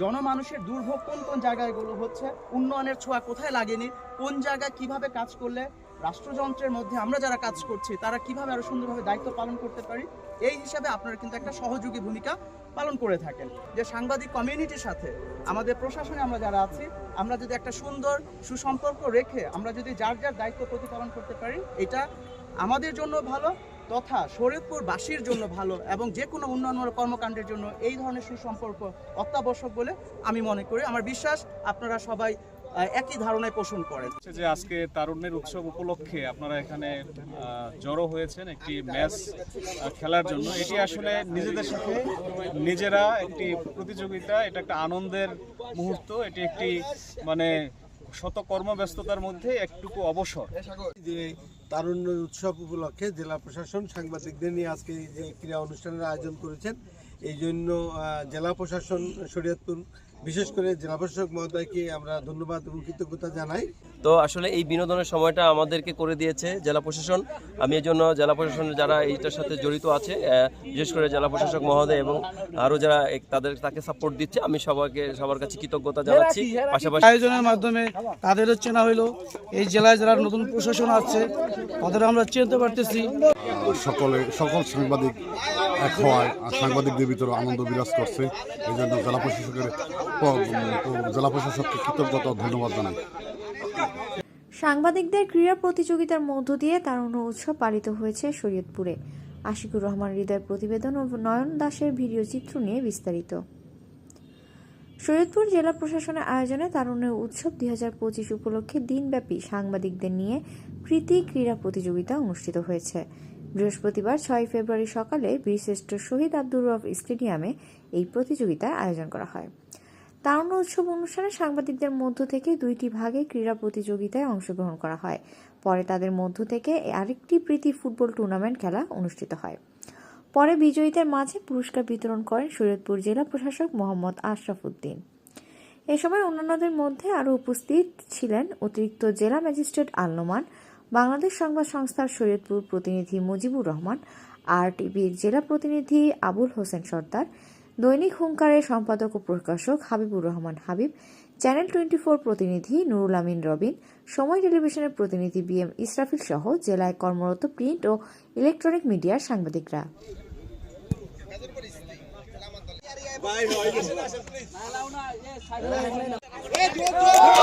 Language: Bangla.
জনমানুষের দুর্ভোগ কোন কোন জায়গাগুলো হচ্ছে? উন্নয়নের ছোঁয়া কোথায় লাগেনি? কোন জায়গায় কীভাবে কাজ করলে রাষ্ট্রযন্ত্রের মধ্যে আমরা যারা কাজ করছি, তারা কীভাবে আরও সুন্দরভাবে দায়িত্ব পালন করতে পারি? এই হিসাবে আপনারা কিন্তু একটা সহযোগী ভূমিকা পালন করে থাকেন। যে সাংবাদিক কমিউনিটির সাথে আমাদের প্রশাসনে আমরা যারা আছি, আমরা যদি একটা সুন্দর সুসম্পর্ক রেখে আমরা যদি যার যার দায়িত্ব প্রতিপালন করতে পারি, এটা আমাদের জন্য ভালো। তথা শরীয়তপুরবাসীর জন্য ভালো এবং যে কোনো উন্নয়নমূলক কর্মকাণ্ডের জন্য এই ধরনের সুসম্পর্ক অত্যাবশ্যক বলে আমি মনে করি। আমার বিশ্বাস আপনারা সবাই একই ধারণায় পোষণ করেন। যে আজকে তারুণ্যের উৎসব উপলক্ষে আপনারা এখানে জড়ো হয়েছেন একটি ম্যাচ খেলার জন্য। এটি আসলে নিজেদের সাথে নিজেরা একটি প্রতিযোগিতা, এটা একটা আনন্দের মুহূর্ত। এটি একটি মানে শত কর্মব্যস্ততার মধ্যে একটুকু অবসর। যে তারুণ্য উৎসব উপলক্ষে জেলা প্রশাসন সাংবাদিকদের নিয়ে আজকে এই যে ক্রীড়া অনুষ্ঠানের আয়োজন করেছেন, এই জন্য জেলা প্রশাসন শরীয়তপুর বিশেষ করে জেলা প্রশাসক মহোদয়কে আমরা ধন্যবাদ এবং কৃতজ্ঞতা জানাই। তো আসলে এই বিনোদনের সময়টা আমাদেরকে করে দিয়েছে জেলা প্রশাসন। আমি এই জন্য জেলা প্রশাসনের যারা এইটার সাথে জড়িত আছে বিশেষ করে জেলা প্রশাসক মহোদয় এবং আরও যারা তাদের তাকে সাপোর্ট দিচ্ছে আমি সবাইকে সবার কাছে কৃতজ্ঞতা জানাচ্ছি। পাশাপাশি আয়োজনের মাধ্যমে তাদেরও চেনা হইল এই জেলায় যারা নতুন প্রশাসন আছে তাদের আমরা চিনতে পারতেছি। সকলে সকল সাংবাদিক এক হওয়ায় সাংবাদিকদের ভিতরে আনন্দ বিরাজ করছে এই জন্য জেলা প্রশাসকের জেলা প্রশাসককে কৃতজ্ঞতা ধন্যবাদ জানাই। সাংবাদিকদের ক্রীড়া প্রতিযোগিতার মধ্য দিয়ে তারুণ্য উৎসব পালিত হয়েছে শরীয়তপুরে। আশিকুর রহমান হৃদয় প্রতিবেদন ও নয়ন দাসের ভিডিও চিত্র নিয়ে বিস্তারিত। শরীয়তপুর জেলা প্রশাসনের আয়োজনে তারুণ্যের উৎসব দুই হাজার পঁচিশ উপলক্ষে দিনব্যাপী সাংবাদিকদের নিয়ে কৃতি ক্রীড়া প্রতিযোগিতা অনুষ্ঠিত হয়েছে। বৃহস্পতিবার ছয় ফেব্রুয়ারি সকালে বীরশ্রেষ্ঠ শহীদ আব্দুর রফ স্টেডিয়ামে এই প্রতিযোগিতার আয়োজন করা হয়। তারুণ্য উৎসব অনুষ্ঠানে সাংবাদিকদের মধ্য থেকে দুইটি ভাগে ক্রীড়া প্রতিযোগিতায় অংশগ্রহণ করা হয়। পরে তাদের মধ্য থেকে আরেকটি প্রীতি ফুটবল টুর্নামেন্ট খেলা অনুষ্ঠিত হয়। পরে বিজয়ীদের মাঝে পুরস্কার বিতরণ করেন শরীয়তপুর জেলা প্রশাসক মোহাম্মদ আশরাফ উদ্দিন। এ সময় অন্যান্যদের মধ্যে আরও উপস্থিত ছিলেন অতিরিক্ত জেলা ম্যাজিস্ট্রেট আলনোমান, বাংলাদেশ সংবাদ সংস্থার শরীয়তপুর প্রতিনিধি মুজিবুর রহমান আর টিভির জেলা প্রতিনিধি আবুল হোসেন সর্দার দৈনিক হুঙ্কারের সম্পাদক ও প্রকাশক Habibur Rahman Habib, channel twenty four প্রতিনিধি নুরুল আমিন রবিন, সময় টেলিভিশনের প্রতিনিধি বি এম ইসরাফিল সহ জেলায় কর্মরত প্রিন্ট ও ইলেকট্রনিক মিডিয়ার সাংবাদিকরা। ও